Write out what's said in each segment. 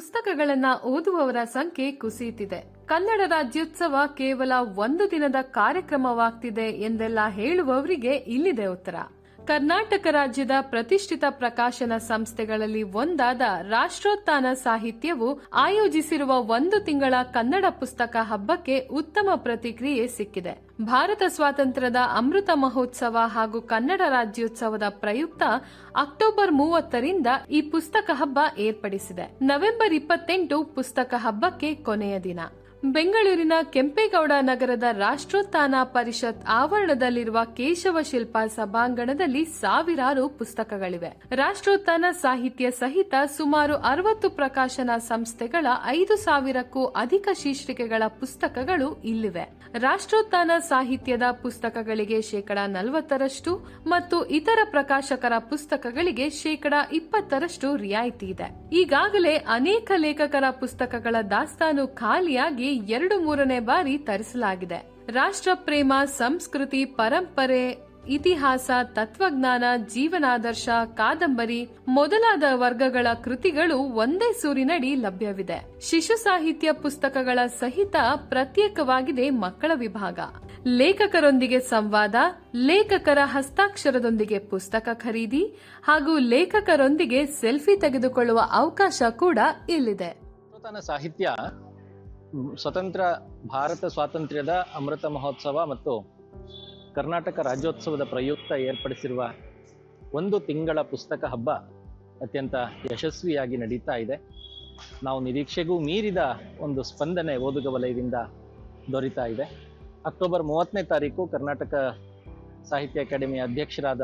ಪುಸ್ತಕಗಳನ್ನ ಓದುವವರ ಸಂಖ್ಯೆ ಕುಸಿಯುತ್ತಿದೆ. ಕನ್ನಡ ರಾಜ್ಯೋತ್ಸವ ಕೇವಲ ಒಂದು ದಿನದ ಕಾರ್ಯಕ್ರಮವಾಗ್ತಿದೆ ಎಂದೆಲ್ಲ ಹೇಳುವವರಿಗೆ ಇಲ್ಲಿದೆ ಉತ್ತರ. ಕರ್ನಾಟಕ ರಾಜ್ಯದ ಪ್ರತಿಷ್ಠಿತ ಪ್ರಕಾಶನ ಸಂಸ್ಥೆಗಳಲ್ಲಿ ಒಂದಾದ ರಾಷ್ಟ್ರೋತ್ಥಾನ ಸಾಹಿತ್ಯವು ಆಯೋಜಿಸಿರುವ ಒಂದು ತಿಂಗಳ ಕನ್ನಡ ಪುಸ್ತಕ ಹಬ್ಬಕ್ಕೆ ಉತ್ತಮ ಪ್ರತಿಕ್ರಿಯೆ ಸಿಕ್ಕಿದೆ. ಭಾರತ ಸ್ವಾತಂತ್ರ್ಯದ ಅಮೃತ ಮಹೋತ್ಸವ ಹಾಗೂ ಕನ್ನಡ ರಾಜ್ಯೋತ್ಸವದ ಪ್ರಯುಕ್ತ ಅಕ್ಟೋಬರ್ ಮೂವತ್ತರಿಂದ ಈ ಪುಸ್ತಕ ಹಬ್ಬ ಏರ್ಪಡಿಸಿದೆ. ನವೆಂಬರ್ ಇಪ್ಪತ್ತೆಂಟು ಪುಸ್ತಕ ಹಬ್ಬಕ್ಕೆ ಕೊನೆಯ ದಿನ. ಬೆಂಗಳೂರಿನ ಕೆಂಪೇಗೌಡ ನಗರದ ರಾಷ್ಟ್ರೋತ್ಥಾನ ಪರಿಷತ್ ಆವರಣದಲ್ಲಿರುವ ಕೇಶವ ಶಿಲ್ಪ ಸಭಾಂಗಣದಲ್ಲಿ ಸಾವಿರಾರು ಪುಸ್ತಕಗಳಿವೆ. ರಾಷ್ಟ್ರೋತ್ಥಾನ ಸಾಹಿತ್ಯ ಸಹಿತ ಸುಮಾರು ಅರವತ್ತು ಪ್ರಕಾಶನ ಸಂಸ್ಥೆಗಳ ಐದು ಸಾವಿರಕ್ಕೂ ಅಧಿಕ ಶೀರ್ಷಿಕೆಗಳ ಪುಸ್ತಕಗಳು ಇಲ್ಲಿವೆ. ರಾಷ್ಟ್ರೋತ್ಥಾನ ಸಾಹಿತ್ಯದ ಪುಸ್ತಕಗಳಿಗೆ ಶೇಕಡ ನಲವತ್ತರಷ್ಟು ಮತ್ತು ಇತರ ಪ್ರಕಾಶಕರ ಪುಸ್ತಕಗಳಿಗೆ ಶೇಕಡ ಇಪ್ಪತ್ತರಷ್ಟು ರಿಯಾಯಿತಿ ಇದೆ. ಈಗಾಗಲೇ ಅನೇಕ ಲೇಖಕರ ಪುಸ್ತಕಗಳ ದಾಸ್ತಾನು ಖಾಲಿಯಾಗಿ ಎರಡು ಮೂರನೇ ಬಾರಿ ತರಿಸಲಾಗಿದೆ. ರಾಷ್ಟ್ರ ಪ್ರೇಮ ಸಂಸ್ಕೃತಿ, ಪರಂಪರೆ ಇತಿಹಾಸ, ತತ್ವಜ್ಞಾನ, ಜೀವನಾದರ್ಶ, ಕಾದಂಬರಿ ಮೊದಲಾದ ವರ್ಗಗಳ ಕೃತಿಗಳು ಒಂದೇ ಸೂರಿನಡಿ ಲಭ್ಯವಿದೆ. ಶಿಶು ಸಾಹಿತ್ಯ ಪುಸ್ತಕಗಳ ಸಹಿತ ಪ್ರತ್ಯೇಕವಾಗಿದೆ ಮಕ್ಕಳ ವಿಭಾಗ. ಲೇಖಕರೊಂದಿಗೆ ಸಂವಾದ, ಲೇಖಕರ ಹಸ್ತಾಕ್ಷರದೊಂದಿಗೆ ಪುಸ್ತಕ ಖರೀದಿ ಹಾಗೂ ಲೇಖಕರೊಂದಿಗೆ ಸೆಲ್ಫಿ ತೆಗೆದುಕೊಳ್ಳುವ ಅವಕಾಶ ಕೂಡ ಇಲ್ಲಿದೆ. ಸಾಹಿತ್ಯ ಸ್ವತಂತ್ರ ಭಾರತ ಸ್ವಾತಂತ್ರ್ಯದ ಅಮೃತ ಮಹೋತ್ಸವ ಮತ್ತು ಕರ್ನಾಟಕ ರಾಜ್ಯೋತ್ಸವದ ಪ್ರಯುಕ್ತ ಏರ್ಪಡಿಸಿರುವ ಒಂದು ತಿಂಗಳ ಪುಸ್ತಕ ಹಬ್ಬ ಅತ್ಯಂತ ಯಶಸ್ವಿಯಾಗಿ ನಡೀತಾ ಇದೆ. ನಾವು ನಿರೀಕ್ಷೆಗೂ ಮೀರಿದ ಒಂದು ಸ್ಪಂದನೆ ಓದುಗ ವಲಯದಿಂದ ದೊರೀತಾ ಇದೆ. ಅಕ್ಟೋಬರ್ ಮೂವತ್ತನೇ ತಾರೀಕು ಕರ್ನಾಟಕ ಸಾಹಿತ್ಯ ಅಕಾಡೆಮಿ ಅಧ್ಯಕ್ಷರಾದ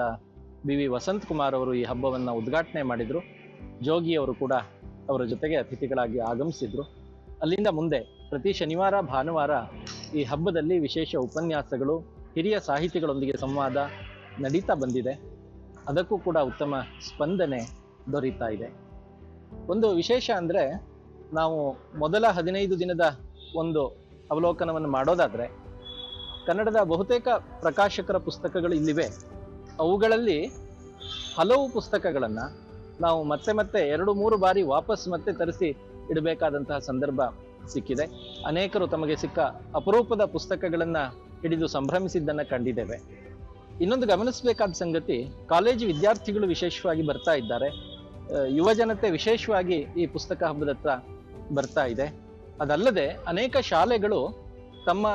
ಬಿ ವಿ ವಸಂತ್ ಕುಮಾರ್ ಅವರು ಈ ಹಬ್ಬವನ್ನು ಉದ್ಘಾಟನೆ ಮಾಡಿದರು. ಜೋಗಿಯವರು ಕೂಡ ಅವರ ಜೊತೆಗೆ ಅತಿಥಿಗಳಾಗಿ ಆಗಮಿಸಿದ್ರು. ಅಲ್ಲಿಂದ ಮುಂದೆ ಪ್ರತಿ ಶನಿವಾರ ಭಾನುವಾರ ಈ ಹಬ್ಬದಲ್ಲಿ ವಿಶೇಷ ಉಪನ್ಯಾಸಗಳು ಹಿರಿಯ ಸಾಹಿತಿಗಳೊಂದಿಗೆ ಸಂವಾದ ನಡೀತಾ ಬಂದಿದೆ. ಅದಕ್ಕೂ ಕೂಡ ಉತ್ತಮ ಸ್ಪಂದನೆ ದೊರೀತಾ ಇದೆ. ಒಂದು ವಿಶೇಷ ಅಂದರೆ ನಾವು ಮೊದಲ ಹದಿನೈದು ದಿನದ ಒಂದು ಅವಲೋಕನವನ್ನು ಮಾಡೋದಾದರೆ ಕನ್ನಡದ ಬಹುತೇಕ ಪ್ರಕಾಶಕರ ಪುಸ್ತಕಗಳು ಇಲ್ಲಿವೆ. ಅವುಗಳಲ್ಲಿ ಹಲವು ಪುಸ್ತಕಗಳನ್ನು ನಾವು ಮತ್ತೆ ಮತ್ತೆ ಎರಡು ಮೂರು ಬಾರಿ ವಾಪಸ್ ಮತ್ತೆ ತರಿಸಿ ಇಡಬೇಕಾದಂತಹ ಸಂದರ್ಭ ಸಿಕ್ಕಿದೆ. ಅನೇಕರು ತಮಗೆ ಸಿಕ್ಕ ಅಪರೂಪದ ಪುಸ್ತಕಗಳನ್ನು ಹಿಡಿದು ಸಂಭ್ರಮಿಸಿದ್ದನ್ನು ಕಂಡಿದ್ದೇವೆ. ಇನ್ನೊಂದು ಗಮನಿಸಬೇಕಾದ ಸಂಗತಿ, ಕಾಲೇಜು ವಿದ್ಯಾರ್ಥಿಗಳು ವಿಶೇಷವಾಗಿ ಬರ್ತಾ ಇದ್ದಾರೆ. ಯುವ ಜನತೆ ವಿಶೇಷವಾಗಿ ಈ ಪುಸ್ತಕ ಹಬ್ಬದ ಹತ್ರ ಬರ್ತಾ ಇದೆ. ಅದಲ್ಲದೆ ಅನೇಕ ಶಾಲೆಗಳು ತಮ್ಮ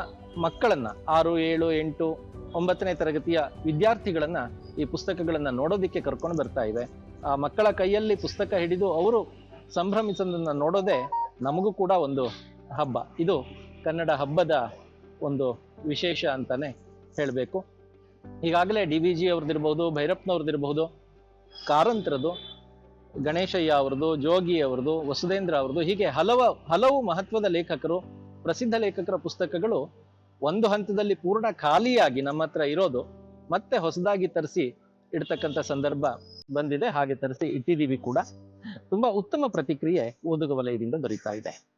ಮಕ್ಕಳನ್ನ, ಆರು, ಏಳು, ಎಂಟು, ಒಂಬತ್ತನೇ ತರಗತಿಯ ವಿದ್ಯಾರ್ಥಿಗಳನ್ನ ಈ ಪುಸ್ತಕಗಳನ್ನ ನೋಡೋದಿಕ್ಕೆ ಕರ್ಕೊಂಡು ಬರ್ತಾ ಇವೆ. ಆ ಮಕ್ಕಳ ಕೈಯಲ್ಲಿ ಪುಸ್ತಕ ಹಿಡಿದು ಅವರು ಸಂಭ್ರಮಿಸೋದನ್ನ ನೋಡೋದೇ ನಮಗೂ ಕೂಡ ಒಂದು ಹಬ್ಬ. ಇದು ಕನ್ನಡ ಹಬ್ಬದ ಒಂದು ವಿಶೇಷ ಅಂತಾನೆ ಹೇಳಬೇಕು. ಈಗಾಗಲೇ ಡಿ ವಿ ಜಿ ಅವ್ರದ್ದಿರ್ಬೋದು, ಭೈರಪ್ಪನವ್ರದ್ದಿರ್ಬೋದು ಕಾರಂತರದು ಗಣೇಶಯ್ಯ ಅವ್ರದ್ದು, ಜೋಗಿ ಅವ್ರದ್ದು ವಸುಧೇಂದ್ರ ಅವ್ರದ್ದು, ಹೀಗೆ ಹಲವು ಹಲವು ಮಹತ್ವದ ಲೇಖಕರು, ಪ್ರಸಿದ್ಧ ಲೇಖಕರ ಪುಸ್ತಕಗಳು ಒಂದು ಹಂತದಲ್ಲಿ ಪೂರ್ಣ ಖಾಲಿಯಾಗಿ ನಮ್ಮ ಹತ್ರ ಇರೋದು. ಮತ್ತೆ ಹೊಸದಾಗಿ ತರಿಸಿ ಇಡ್ತಕ್ಕಂಥ ಸಂದರ್ಭ ಬಂದಿದೆ. ಹಾಗೆ ತರಿಸಿ ಇಟ್ಟಿದ್ದೀವಿ ಕೂಡ. ತುಂಬಾ ಉತ್ತಮ ಪ್ರತಿಕ್ರಿಯೆ ಓದುಗ ವಲಯದಿಂದ ದೊರೀತಾ ಇದೆ.